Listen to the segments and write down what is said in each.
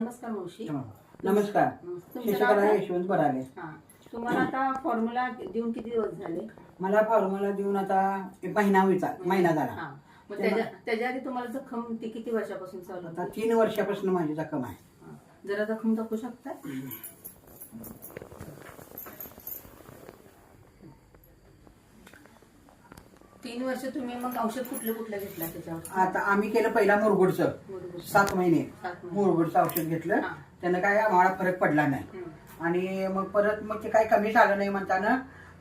नमस्कार मावशी. नमस्कार. तुमचं शशिकला नाव काय? यशवंत बराले. हा तुम्हाला आता फॉर्म्युला देऊन किती दिवस झाले? मला फॉर्म्युला देऊन आता एक महिना होईचा महिना झाला. हा मग त्याच्या त्याच्या आधी तुम्हाला जखम ती किती वर्षापासून चालू आता होती? तीन वर्षापासून माझी जखम आहे. हा. जरा जखम दाखवू शकता? तीन वर्ष तुम्ही मग औषध कुठलं कुठलं घेतलं त्याच्यावर आता आम्ही केलं पहिला मुरगुडचं मुरगुड. सात महिने सात महिने. मुरगुडचं औषध घेतलं हा. त्यानं काय आम्हाला फरक पडला नाही हम्म. आणि मग परत मग ते काही कमी झालं नाही म्हणताना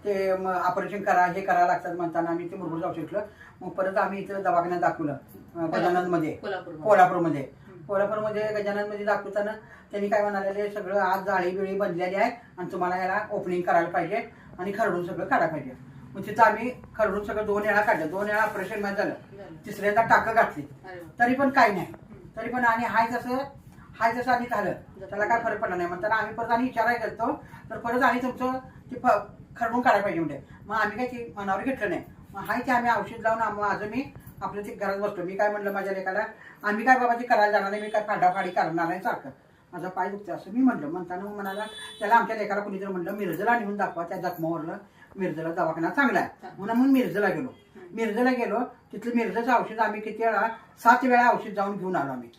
ते ऑपरेशन करा हे करायला लागतात म्हणताना आम्ही ते मुरगुडचं औषध घेतलं मग परत आम्ही इथं दवाखान्यात दाखवलं अं, गजाननमध्ये कोल्हापूरमध्ये. कोल्हापूरमध्ये हम्म. कोल्हापूरमध्ये गजाननमध्ये दाखवताना त्यांनी काय म्हणाले सगळं आज जाळी बिळी बनलेली आहे आणि तुम्हाला याला ओपनिंग करायला पाहिजे आणि खरडून सगळं काढायला पाहिजे मग तिथं आम्ही खरडून सगळं दोन वेळा काढलं. दोन वेळा ऑपरेशनमध्ये झालं. तिसऱ्यांदा टाकं घातली. तरी पण काही नाही. तरी पण आणि हाय तसं हाय तसं आणि झालं. त्याला काय फरक पडला नाही. म्हणताना आम्ही परत आणि विचारायला गेलतो तर परत आणि तुमचं ते खरडून काढायला पाहिजे म्हणजे मग आम्ही काय ते मनावर घेतलं नाही. मग हाय ते आम्ही औषध लावून आम- माझं मी आपलं ते घरात बसलो. मी काय म्हणलं माझ्या लेखाला आम्ही काय बाबा ते करायला जाणार नाही. मी काय फाडाफाडी करणार नाही सारखं. माझा पाय दुखते असं मी म्हणलं. म्हणताना मग म्हणाला त्याला आमच्या लेखाला कुणीतरी म्हणलं मिरजला नेऊन दाखवा. त्या जखमावरलं. मिरजला दवाखाना चांगला आहे. म्हणून मग मिरजला गेलो. मिरजला गेलो तिथलं मिरजचं औषध आम्ही किती वेळा सात वेळा औषध जाऊन घेऊन आलो आम्ही.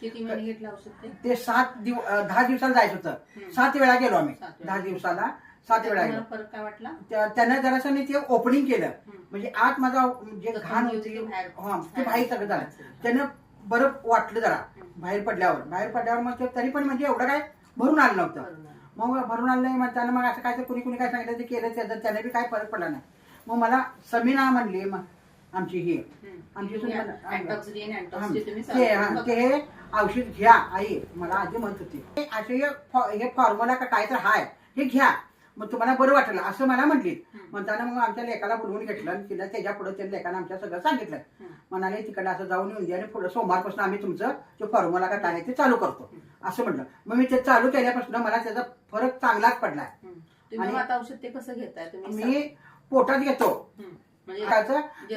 ते? सात दिव अं, दहा दिवसाला जायचं होतं. सात वेळा गेलो आम्ही. दहा दिवसाला सात वेळा गेलो. त्यानं जरासं ते ओपनिंग केलं. म्हणजे आत माझा जे घाण होती होती ती बाहेर- हा ते बाहेर. सगळं झालं. त्यानं बरं वाटलं जरा. बाहेर पडल्यावर. बाहेर पडल्यावर मग तरी पण म्हणजे एवढं काय भरून आलं नव्हतं. मग भरून आलं नाही म्हणताना मग असं काय कुणी कुणी काय सांगितलं ते केलं त्याचं त्याने बी काय फरक पडला नाही. मग मला समीना म्हणली मग आमची ही. आमची हा, ते औषध घ्या आई. मला आधी म्हणत होती. असे हे फॉर्म्युला का काय तर हाय. हे घ्या. मग तुम्हाला बरं वाटलं असं मला म्हटली. म्हणताना मग आमच्या लेखाला बोलवून घेतलं आणि तिला त्याच्या पुढे त्या लेखानं आमच्या सगळं सांगितलं. म्हणाले तिकडे असं जाऊन येऊन द्या आणि पुढे सोमवारपासून आम्ही तुमचं ते फॉर्म्युला का काय आहे ते चालू करतो. असं म्हटलं. मग मी ते चालू केल्यापासून मला त्याचा फरक चांगलाच. तुम्ही आणि- आता औषध ते कसं घेताय? तुम्ही मी पोटात घेतो. म्हणजे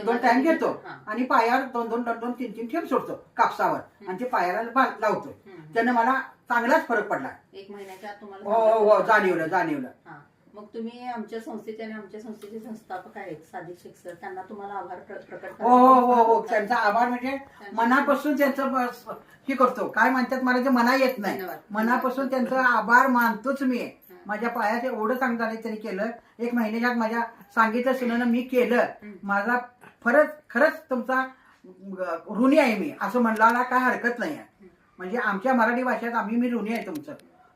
दोन टाइम घेतो. आणि पायावर दोन दोन दोन दोन तीन तीन ठेप सोडतो कापसावर. आणि ते पायाला लावतो. त्यानं मला चांगलाच फरक पडला. एक महिन्याच्या आत तुम्हाला हो हो हो जाणीवलं जाणीवलं. हा. मग तुम्ही आमच्या संस्थेचे आणि आमच्या संस्थेचे संस्थापक आहेत सादिक शेख सर. त्यांना तुम्हाला आभार प्र- प्रकट हो हो हो हो. त्यांचा आभार म्हणजे मनापासून त्यांचं बस हे करतो. काय म्हणतात मला ते मना येत नाही. धन्यवाद. मनापासून त्यांचा आभार मानतोच मी. माझ्या पायात एवढं चांगलं झालं त्यांनी केलं. एक महिन्याच्यात माझ्या सांगितलं सुनानं मी केलं. माझा खरंच खरंच तुमचा अं, ऋणी आहे मी. असं म्हणला काय हरकत नाही आहे. म्हणजे आमच्या मराठी भाषेत आम्ही मी ऋणी आहे तुमचं.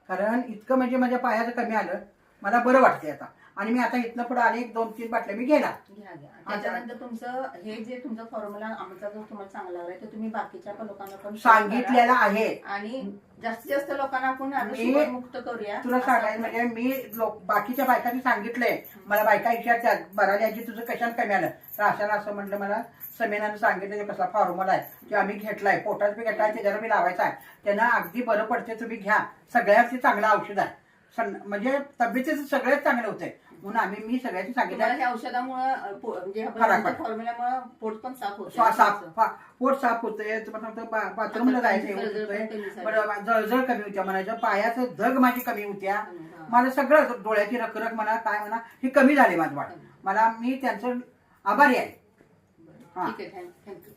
कारण इतकं म्हणजे माझ्या पायाचं कमी आलं मला बरं वाटते आता. आणि मी आता इथनं पुढे अनेक दोन तीन बाटल्या मी घेणार. त्याच्यानंतर तुमचं हे जे तुमचा फॉर्म्युला आमचा जो तुम्हाला चांगला लागलाय तो तुम्ही बाकीच्या लोकांना पण सांगितलेलं आहे. आणि जास्तीत जास्त लोकांना आपण आता मी- शुगर मुक्त करूया. तुला सांगायचं म्हणजे मी लोक बाकीच्या बायकांनी सांगितलंय. मला बायका विचारतात बराली आजी तुझं कशाने कमी आलं? तर अशाला असं म्हटलं मला समेनानं सांगितलं की कसला फॉर्म्युला आहे. की आम्ही घेतलाय पोटात बी घेतलाय त्याच्यावर मी लावायचा आहे. त्यांना अगदी बरं पडते तुम्ही घ्या. सगळ्यात ते चांगलं औषध आहे. म्हणजे तब्येतीचं सगळ्यात चांगलं होतंय. म्हणून आम्ही मी सगळ्यांनी सांगितलं. त्या औषधामुळे म्हणजे फरक पडतो. फॉर्म्युल्यामुळे पोट पण साफ होतं श्वास साफ पोट साफ होतंय. तुम्हाला सांगतो बा- बाथरूमला जायचं हे होत जळजळ पण कमी होतंय. झाली. बरं जळजळ कमी होत्या म्हणायचं. पायाचं धग माझी कमी होत्या. हा. मला सगळं डोळ्याची रखरख म्हणा काय म्हणा हे कमी झाले माझं वाट मला मी त्यांचं आभारी आहे. हा. ठीक आहे थँक्यू